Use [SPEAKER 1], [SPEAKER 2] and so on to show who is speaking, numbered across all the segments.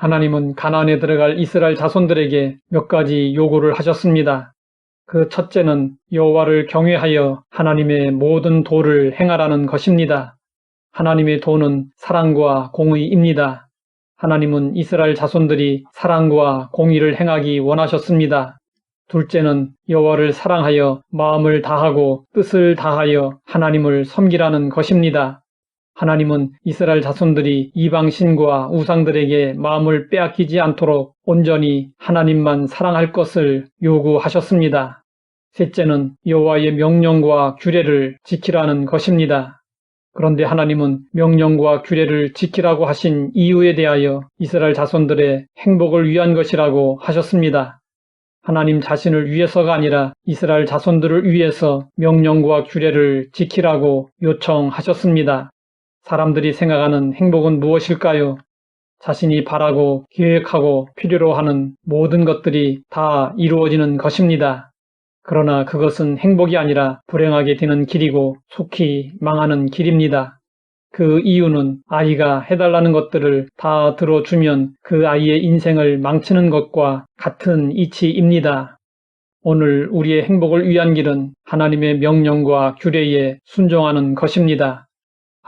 [SPEAKER 1] 하나님은 가나안에 들어갈 이스라엘 자손들에게 몇 가지 요구를 하셨습니다. 그 첫째는 여호와를 경외하여 하나님의 모든 도를 행하라는 것입니다. 하나님의 도는 사랑과 공의입니다. 하나님은 이스라엘 자손들이 사랑과 공의를 행하기 원하셨습니다. 둘째는 여호와를 사랑하여 마음을 다하고 뜻을 다하여 하나님을 섬기라는 것입니다. 하나님은 이스라엘 자손들이 이방신과 우상들에게 마음을 빼앗기지 않도록 온전히 하나님만 사랑할 것을 요구하셨습니다. 셋째는 여호와의 명령과 규례를 지키라는 것입니다. 그런데 하나님은 명령과 규례를 지키라고 하신 이유에 대하여 이스라엘 자손들의 행복을 위한 것이라고 하셨습니다. 하나님 자신을 위해서가 아니라 이스라엘 자손들을 위해서 명령과 규례를 지키라고 요청하셨습니다. 사람들이 생각하는 행복은 무엇일까요? 자신이 바라고 계획하고 필요로 하는 모든 것들이 다 이루어지는 것입니다. 그러나 그것은 행복이 아니라 불행하게 되는 길이고 속히 망하는 길입니다. 그 이유는 아이가 해달라는 것들을 다 들어주면 그 아이의 인생을 망치는 것과 같은 이치입니다. 오늘 우리의 행복을 위한 길은 하나님의 명령과 규례에 순종하는 것입니다.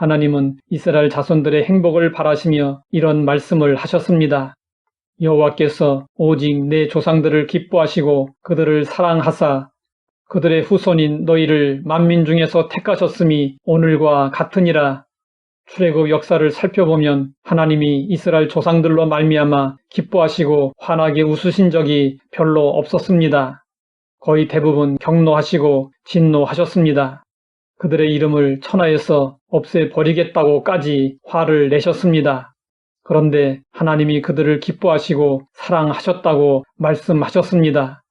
[SPEAKER 1] 하나님은 이스라엘 자손들의 행복을 바라시며 이런 말씀을 하셨습니다. 여호와께서 오직 내 조상들을 기뻐하시고 그들을 사랑하사 그들의 후손인 너희를 만민 중에서 택하셨음이 오늘과 같으니라. 출애굽 역사를 살펴보면 하나님이 이스라엘 조상들로 말미암아 기뻐하시고 환하게 웃으신 적이 별로 없었습니다. 거의 대부분 경노하시고 진노하셨습니다. 그들의 이름을 천하에서 없애버리겠다고까지 화를 내셨습니다. 그런데 하나님이 그들을 기뻐하시고 사랑하셨다고 말씀하셨습니다.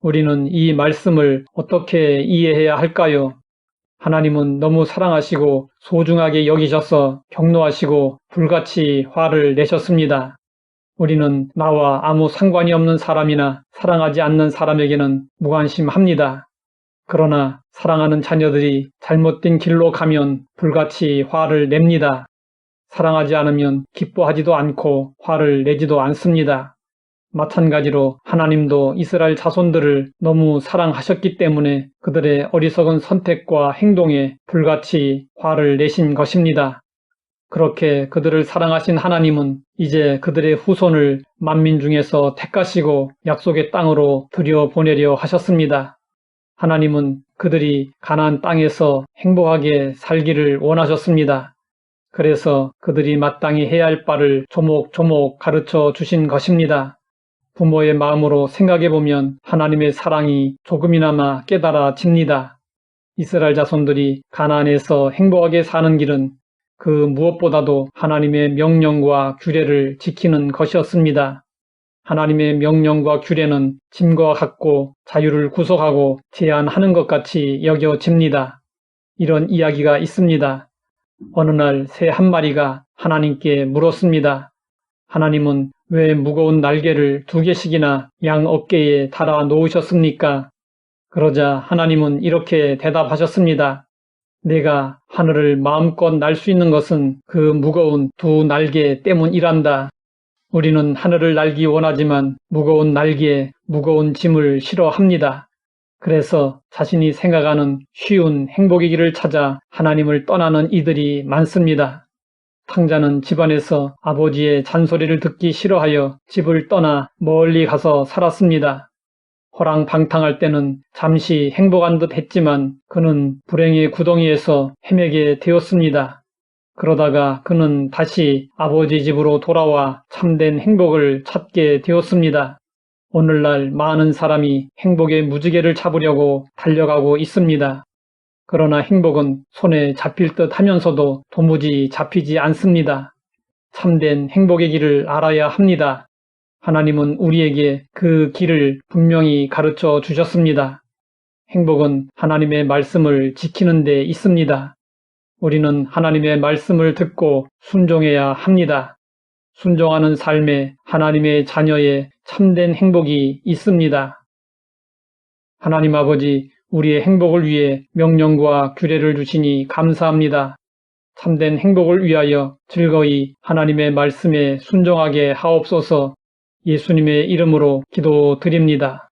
[SPEAKER 1] 우리는 이 말씀을 어떻게 이해해야 할까요? 하나님은 너무 사랑하시고 소중하게 여기셔서 경노하시고 불같이 화를 내셨습니다. 우리는 나와 아무 상관이 없는 사람이나 사랑하지 않는 사람에게는 무관심합니다. 그러나 사랑하는 자녀들이 잘못된 길로 가면 불같이 화를 냅니다. 사랑하지 않으면 기뻐하지도 않고 화를 내지도 않습니다. 마찬가지로 하나님도 이스라엘 자손들을 너무 사랑하셨기 때문에 그들의 어리석은 선택과 행동에 불같이 화를 내신 것입니다. 그렇게 그들을 사랑하신 하나님은 이제 그들의 후손을 만민 중에서 택하시고 약속의 땅으로 들여보내려 하셨습니다. 하나님은 그들이 가나안 땅에서 행복하게 살기를 원하셨습니다. 그래서 그들이 마땅히 해야 할 바를 조목조목 가르쳐 주신 것입니다. 부모의 마음으로 생각해 보면 하나님의 사랑이 조금이나마 깨달아집니다. 이스라엘 자손들이 가나안에서 행복하게 사는 길은 그 무엇보다도 하나님의 명령과 규례를 지키는 것이었습니다. 하나님의 명령과 규례는 짐과 같고 자유를 구속하고 제한하는 것 같이 여겨집니다. 이런 이야기가 있습니다. 어느 날 새 한 마리가 하나님께 물었습니다. 하나님은 왜 무거운 날개를 두 개씩이나 양 어깨에 달아 놓으셨습니까? 그러자 하나님은 이렇게 대답하셨습니다. 내가 하늘을 마음껏 날 수 있는 것은 그 무거운 두 날개 때문이란다. 우리는 하늘을 날기 원하지만 무거운 날개에 무거운 짐을 싫어합니다. 그래서 자신이 생각하는 쉬운 행복의 길을 찾아 하나님을 떠나는 이들이 많습니다. 탕자는 집안에서 아버지의 잔소리를 듣기 싫어하여 집을 떠나 멀리 가서 살았습니다. 호랑방탕할 때는 잠시 행복한 듯 했지만 그는 불행의 구덩이에서 헤매게 되었습니다. 그러다가 그는 다시 아버지 집으로 돌아와 참된 행복을 찾게 되었습니다. 오늘날 많은 사람이 행복의 무지개를 잡으려고 달려가고 있습니다. 그러나 행복은 손에 잡힐 듯 하면서도 도무지 잡히지 않습니다. 참된 행복의 길을 알아야 합니다. 하나님은 우리에게 그 길을 분명히 가르쳐 주셨습니다. 행복은 하나님의 말씀을 지키는 데 있습니다. 우리는 하나님의 말씀을 듣고 순종해야 합니다. 순종하는 삶에 하나님의 자녀의 참된 행복이 있습니다. 하나님 아버지, 우리의 행복을 위해 명령과 규례를 주시니 감사합니다. 참된 행복을 위하여 즐거이 하나님의 말씀에 순종하게 하옵소서 예수님의 이름으로 기도드립니다.